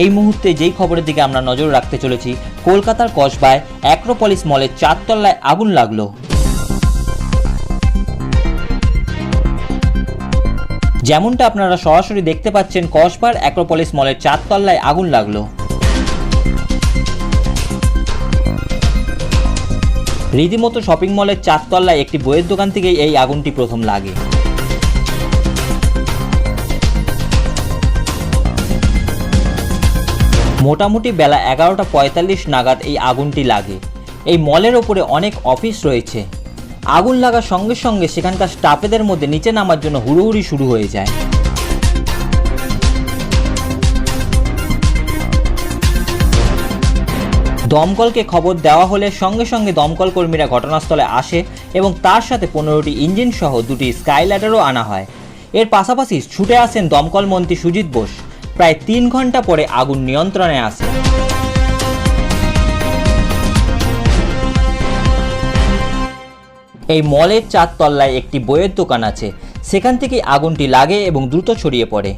এই মুহূর্তে যেই খবরের দিকে আমরা নজর রাখতে চলেছি, কলকাতার কসবায় অ্যাক্রোপলিস মলের চারতলায় আগুন লাগল। যেমনটা আপনারা সরাসরি দেখতে পাচ্ছেন, কসবার অ্যাক্রোপলিস মলের চারতলায় আগুন লাগল। রীতিমতো শপিং মলের চারতলায় একটি বইয়ের দোকান থেকেই এই আগুনটি প্রথম লাগে। মোটামুটি বেলা এগারোটা পঁয়তাল্লিশ নাগাদ এই আগুনটি লাগে। এই মলের ওপরে অনেক অফিস রয়েছে। আগুন লাগার সঙ্গে সঙ্গে সেখানকার স্টাফেদের মধ্যে নিচে নামার জন্য হুড়োহুড়ি শুরু হয়ে যায়। দমকলকে খবর দেওয়া হলে সঙ্গে সঙ্গে দমকল কর্মীরা ঘটনাস্থলে আসে এবং তার সাথে পনেরোটি ইঞ্জিন সহ দুটি স্কাইল্যাডারও আনা হয়। এর পাশাপাশি ছুটে আসেন দমকল মন্ত্রী সুজিত বোস। প্রায় তিন ঘণ্টা পরে আগুন নিয়ন্ত্রণে আসে। এই মলের চারতলায় একটি বইয়ের দোকান আছে। সেখান থেকে আগুনটি লাগে এবং দ্রুত ছড়িয়ে পড়ে।